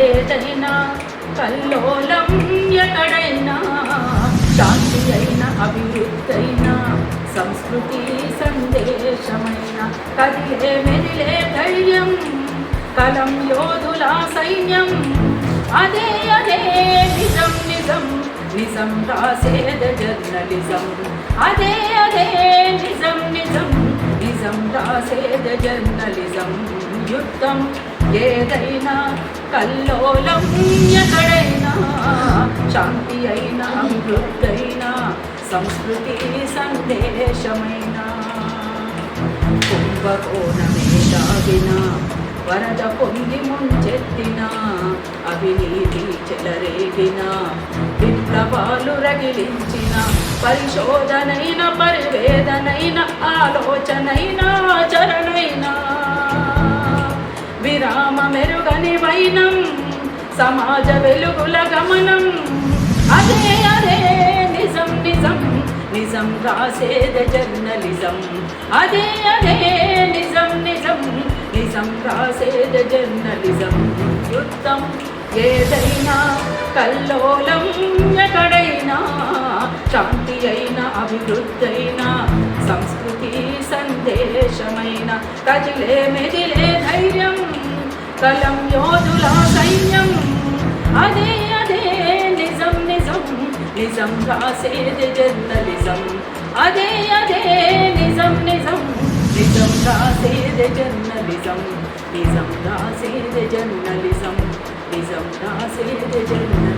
ఏదైనా కల్లోలం ఎక్కడైనా శాంతి అయిన అభివృద్ధి అయిన సంస్కృతి సందేశమైన కదిలే మెదిలే ధైర్యం కలం యోధుల సైన్యం. అదే అదే నిజం నిజం నిజం రాసేద జర్నలిజం. అదే అదే నిజం నిజం నిజం రాసేద జర్నలిజం. యుద్ధం ఏదైనా కల్లోలం ఎక్కడైనా శాంతి అయినా అభివృద్ధి సంస్కృతి సందేశమైన. కుంభకోణమే దాగిన వరద పొంగి ముంచెత్తిన అవినీతి చెలరేగిన విప్లవాలు రగిలించిన పరిశోధనైన పరివేదనైన ఆలోచనైన ఆచరణైనా మెరుగని సమాజ వెలుగుల గమనం. అదే అదే నిజం నిజం నిజం రాసేద జర్నలిజం. అదే అదే నిజం నిజం నిజం రాసేద జర్నలిజం. యుద్ధం ఏదైనా కల్లోలం ఎక్కడైనా శాంతి అయినా అభివృద్ధి సంస్కృతి సందేశమైన కదిలే మెదిలే ధైర్యం. కలం యోధుల సైన్యం. అదే అదే నిజం నిజం. నిజం కాసేది జర్నలిజం. అదే అదే నిజం నిజం. నిజం కాసేది జర్నలిజం. నిజం కాసేది జర్నలిజం. నిజం కాసేది జర్నలిజం.